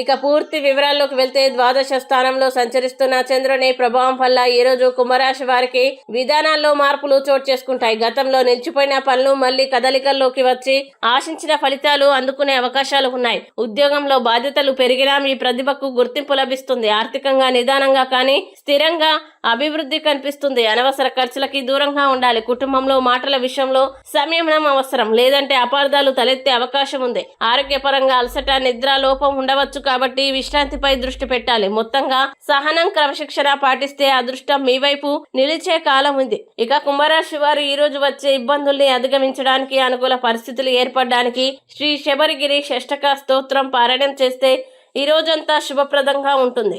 ఇక పూర్తి వివరాల్లోకి వెళ్తే ద్వాదశ స్థానంలో సంచరిస్తున్న చంద్రుని ప్రభావం వల్ల ఈ రోజు కుంభరాశి వారికి విధానాల్లో మార్పులు చోటు చేసుకుంటాయి. గతంలో నిలిచిపోయిన పనులు మళ్ళీ కదలికల్లోకి వచ్చి ఆశించిన ఫలితాలు అందుకునే అవకాశాలు ఉన్నాయి. ఉద్యోగంలో బాధ్యతలు పెరిగినా మీ ప్రతిభకు గుర్తింపు లభిస్తుంది. ఆర్థికంగా నిదానంగా కానీ స్థిరంగా అభివృద్ధి కనిపిస్తుంది. అనవసర ఖర్చులకి దూరంగా ఉండాలి. కుటుంబంలో మాటల విషయంలో సంయమనం అవసరం. లేదంటే అపార్థాలు తలెత్తే అవకాశం ఉంది. ఆరోగ్యపరంగా అలసట నిద్ర లోపం ఉండవచ్చు. కాబట్టి విశ్రాంతిపై దృష్టి పెట్టాలి. మొత్తంగా సహనం క్రమశిక్షణ పాటిస్తే అదృష్టం మీ వైపు నిలిచే కాలం ఉంది. ఇక కుంభరాశి వారు ఈ రోజు వచ్చే ఇబ్బందుల్ని అధిగమించడానికి అనుకూల పరిస్థితులు ఏర్పడడానికి శ్రీ శబరిగిరి షష్టక స్తోత్రం పారాయణం చేస్తే ఈ రోజంతా శుభప్రదంగా ఉంటుంది.